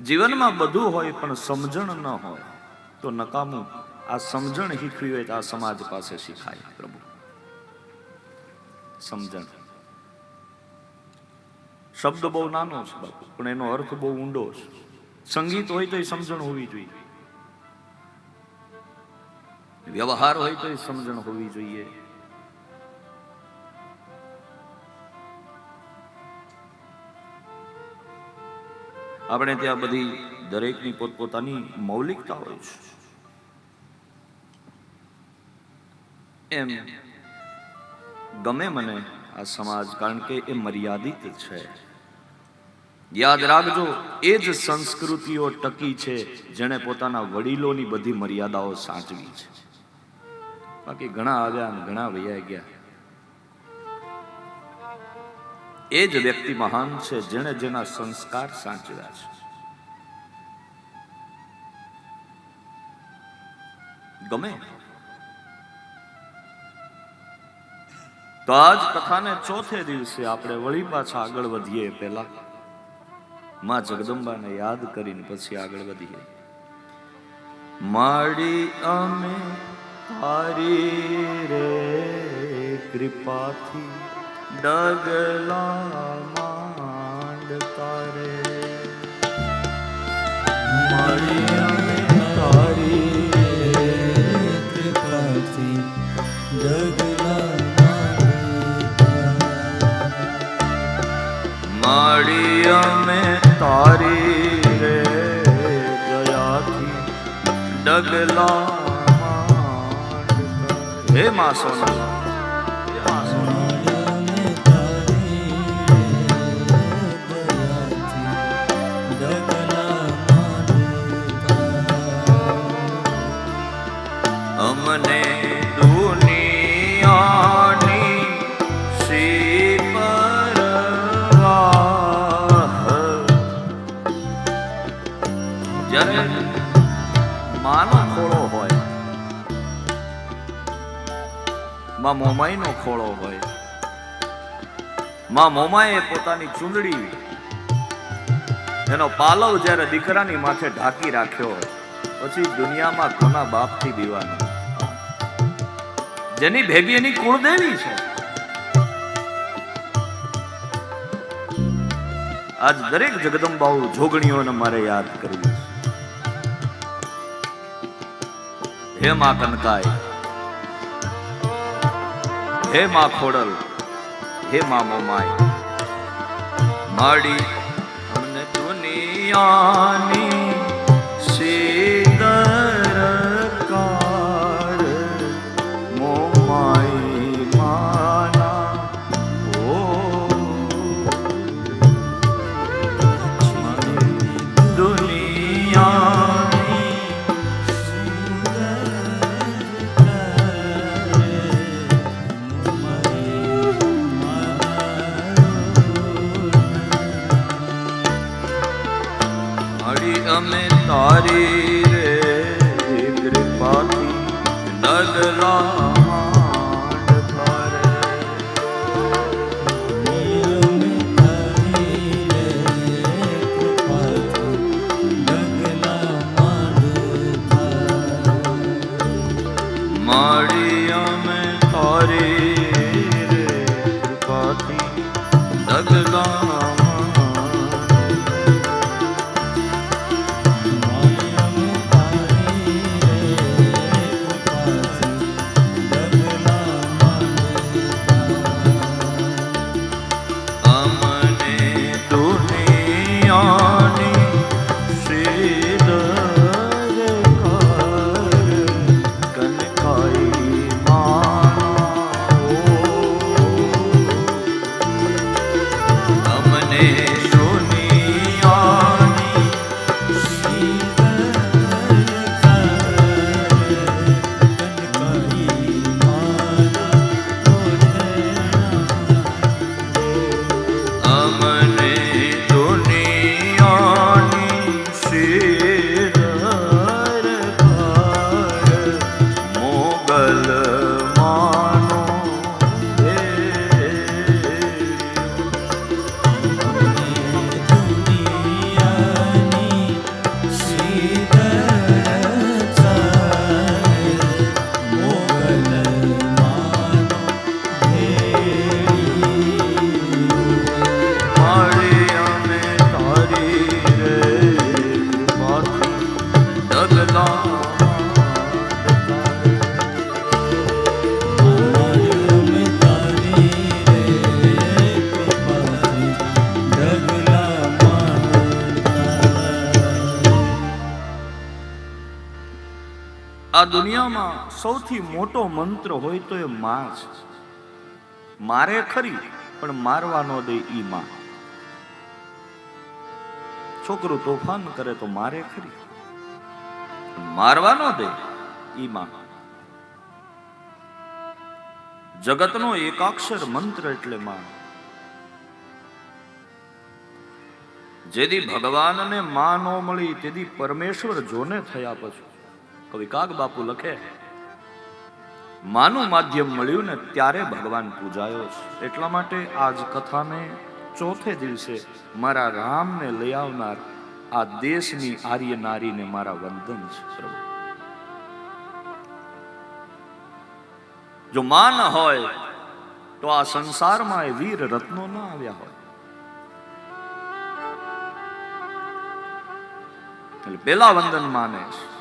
જીવનમાં બધું હોય પણ સમજણ ન હોય, તો નકામું આ સમજણ શીખવી હોય તો આ સમાજ પાસે શીખાય પ્રભુ. સમજણ. શબ્દ બહુ નાનો છે બાપુ, પણ એનો અર્થ બહુ ઊંડો છે. સંગીત હોય તો એ સમજણ હોવી જોઈએ. વ્યવહાર હોય તો એ સમજણ હોવી જોઈએ. આપણે ત્યાં બધી દરેકની પોતપોતાની મૌલિકતા હોય છે. એમ ગમે મને આ સમાજ, કારણ કે એ મર્યાદિત છે. યાદ રાખજો, એ જ સંસ્કૃતિઓ ટકી છે જેણે પોતાના વડીલોની બધી મર્યાદાઓ સાચવી છે. બાકી ઘણા આવ્યા ઘણા વૈયા ગયા. એ જ વ્યક્તિ મહાન છે જેણે જેના સંસ્કાર સાચવ્યા છે. ગમે. તો આજ કથાને ચોથે દિવસે આપણે વળી પાછા આગળ વધીએ પહેલા. માં જગદંબાને યાદ કરીને પછી આગળ વધીએ. માડી અમે, તારી રે, કૃપાથી ડગલા માંડતા રે અમે તારી કૃપાથી ડગલા માડી અમે તારી રે દયાથી ડગલા. હે મા સોના. ખોળો હોય. માં મોમાઈનો ખોળો હોય. માં મોમાએ પોતાની ચૂંદડી એનો પાલવ જ્યારે દીકરાની માથે ઢાંકી રાખ્યો, પછી દુનિયામાં કોના બાપથી દીવાનો? જેની ભેગી એની કુળદેવી છે. આજ દરેક જગદંબાઓ જોગણીઓને મારે યાદ કરવી હે માં કનકાય હે માં ખોડલ. હે માં મોમાય માડી દુનિયાની અમે તારી રે કૃપાથી ડગલા માંડતા આ દુનિયામાં સૌથી મોટો મંત્ર હોય તો એ માં છે. મારે ખરી, પણ મારવા ન દે ઈ માં. છોકરું તોફાન કરે તો મારે ખરી મારવા ન દે ઈ માં. જગતનો એકાક્ષર મંત્ર એટલે માં. જેદી ભગવાનને માં ન મળી તેદી પરમેશ્વર જોને થયા પછી કવિ કાગ બાપુ લખે, માનું માધ્યમ મળ્યું ને ત્યારે ભગવાન પૂજાયો એટલા માટે આજ કથાને ચોથે દિવસે મારા રામને લઈ આવનાર આ દેશની આર્ય નારીને મારા વંદન છે જો માન હોય, તો આ સંસારમાં એ વીર રત્નો ના આવ્યા હોય. એટલે પેલા વંદન માને છે.